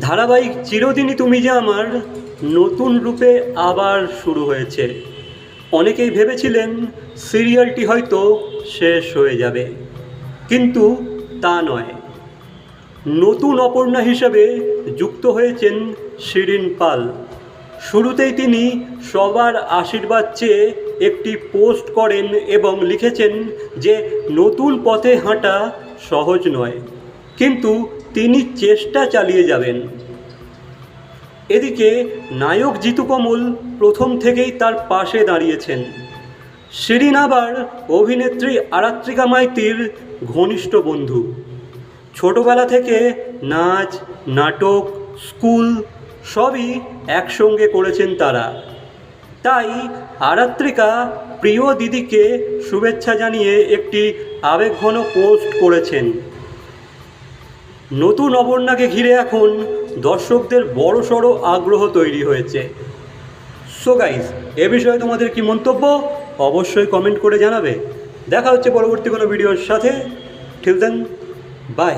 ধারাবাহিক চিরদিনই তুমি যে আমার নতুন রূপে আবার শুরু হয়েছে। অনেকেই ভেবেছিলেন সিরিয়ালটি হয়তো শেষ হয়ে যাবে। কিন্তু তা নয়। নতুন অপর্ণা হিসেবে যুক্ত হয়েছেন শিরিন পাল। শুরুতেই তিনি সবার আশীর্বাদ চেয়ে একটি পোস্ট করেন এবং লিখেছেন যে, নতুন পথে হাঁটা সহজ নয়। কিন্তু তিনি চেষ্টা চালিয়ে যাবেন। এদিকে নায়ক জিতু কমল প্রথম থেকেই তার পাশে দাঁড়িয়েছেন। শিরিন আবার অভিনেত্রী আরাত্রিকা মাইতির ঘনিষ্ঠ বন্ধু। ছোটবেলা থেকে নাচ, নাটক, স্কুল সবই একসঙ্গে করেছেন তারা। তাই আরাত্রিকা প্রিয় দিদিকে শুভেচ্ছা জানিয়ে একটি আবেগঘন পোস্ট করেছেন। নতুন অবর্ণাকে ঘিরে এখন দর্শকদের বড় সড়ো আগ্রহ তৈরি হয়েছে। সো গাইজ এ বিষয়ে তোমাদের কি মন্তব্য? অবশ্যই কমেন্ট করে জানাবে। দেখা হচ্ছে পরবর্তী কোনো ভিডিওর সাথে। ঠিক দেন বাই